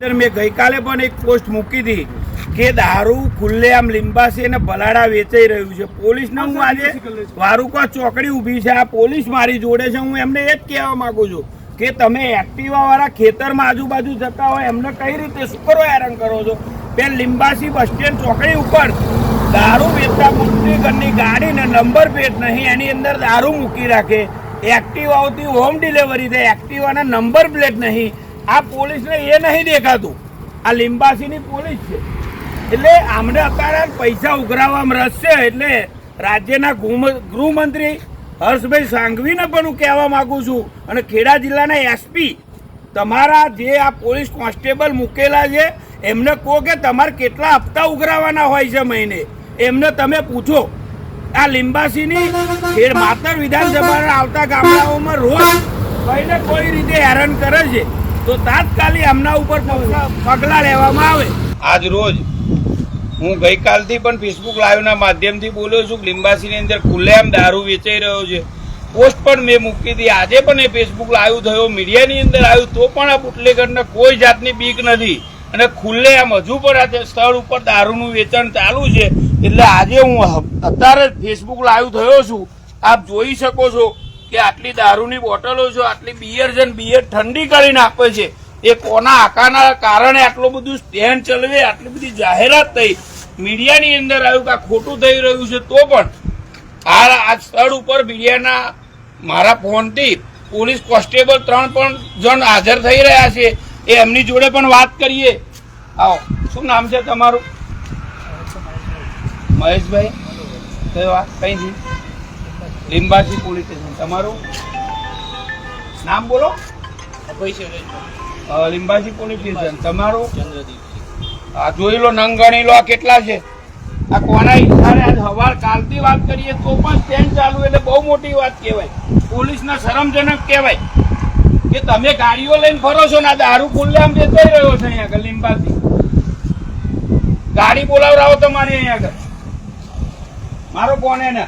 મેં ગઈકાલે પણ એક પોસ્ટ મૂકી હતી કે દારૂ ખુલ્લેઆમ લીંબાસી અને ભલાડા વેચાઈ રહ્યું છે. પોલીસને હું આજે વારુકા ચોકડી ઊભી છે. આ પોલીસ મારી જોડે છે. હું એમને એ જ કહેવા માગું છું કે તમે એક્ટિવાવાળા ખેતરમાં આજુબાજુ જતા હોય, એમને કઈ રીતે શું કરો હેરાન કરો છો? બે લીંબાસી બસ સ્ટેન્ડ ચોકડી ઉપર દારૂ વેચતા મોટી ગાડીને નંબર પ્લેટ નહીં, એની અંદર દારૂ મૂકી રાખે. એક્ટિવાઓથી હોમ ડિલિવરી થાય. એક્ટિવાના નંબર પ્લેટ નહીં. આ પોલીસને એ નહીં દેખાતું. આ લીંબાસીની પોલીસ છે. એટલે આમને અત્યારે પૈસા ઉઘરાવવામાં રસ છે, એટલે રાજ્યના ગૃહ- ગૃહમંત્રી હર્ષભાઈ સાંઘવીને પણ હું કહેવા માગું છું અને ખેડા જિલ્લાના એસપી તમારા જે આ પોલીસ કોન્સ્ટેબલ મૂકેલા છે, એમને કહો કે તમારે કેટલા હપ્તા ઉઘરાવવાના હોય છે મહિને. એમને તમે પૂછો. આ લીંબાસીની માતર વિધાનસભાના આવતા ગામડાઓમાં રોજ કોઈને કોઈ રીતે હેરાન કરે છે. તો તાત્કાલિક એમના ઉપર પગલા- લેવામાં આવે. આજ રોજ હું ગઈકાલથી પણ ફેસબુક લાઈવના માધ્યમથી બોલ્યો છું લિંબાસીની અંદર ખુલ્લેઆમ દારૂ વેચાઈ રહ્યો છે. પોસ્ટ પણ મેં મૂકી હતી આજે પણ એ ફેસબુક લાઈવ થયો. મીડિયાની અંદર આવ્યું તો પણ આ બુટલેગરને કોઈ જાતની બીક નથી. અને ખુલ્લેઆમ હજુ પણ આ સ્થળ ઉપર દારૂનું વેચાણ ચાલુ છે. એટલે આજે હું અત્યારે ફેસબુક લાઈવ થયો છું. આપ જોઈ શકો છો કે આટલી દારૂની બોટલો છે આટલી બિયર છે બિયર ઠંડી કરીને આપે છે, એ કોના આકાના કારણે આટલું બધું સ્ટેન્ડ ચલવે, આટલી બધી જાહેરાત થઈ. મીડિયાની અંદર આવ્યું કે આ ખોટું થઈ રહ્યું છે, તો પણ આ આ સ્થળ ઉપર મીડિયાના મારા ફોનથી પોલીસ કોન્સ્ટેબલ ત્રણ પણ જણ હાજર થઈ રહ્યા છે. એ એમની જોડે પણ વાત કરીએ. આવો, શું નામ છે તમારું? મહેશભાઈ. કયો આ? કઈથી લીંબાસી પોલીસ સ્ટેશન. તમારું? નામ બોલો. Limbasi police station. તમારું? આ જોઈ લો નંગ ગણી લો આ કેટલા છે? આ કોના ઈશારે આજ હવાર કાલથી વાત કરીએ તો પણ સ્ટેન્ડ ચાલુ એટલે બહુ મોટી વાત કહેવાય. પોલીસના શરમજનક કહેવાય. કે તમે ગાડીઓ લઈને ફરો છો ને આ દારૂ ખુલ્લે આમ વેચાઈ રહ્યો છે અહીંયા આગળ લીંબાથી ગાડી બોલાવરાવો તમારી અહીંયા આગળ. મારો કોને એને.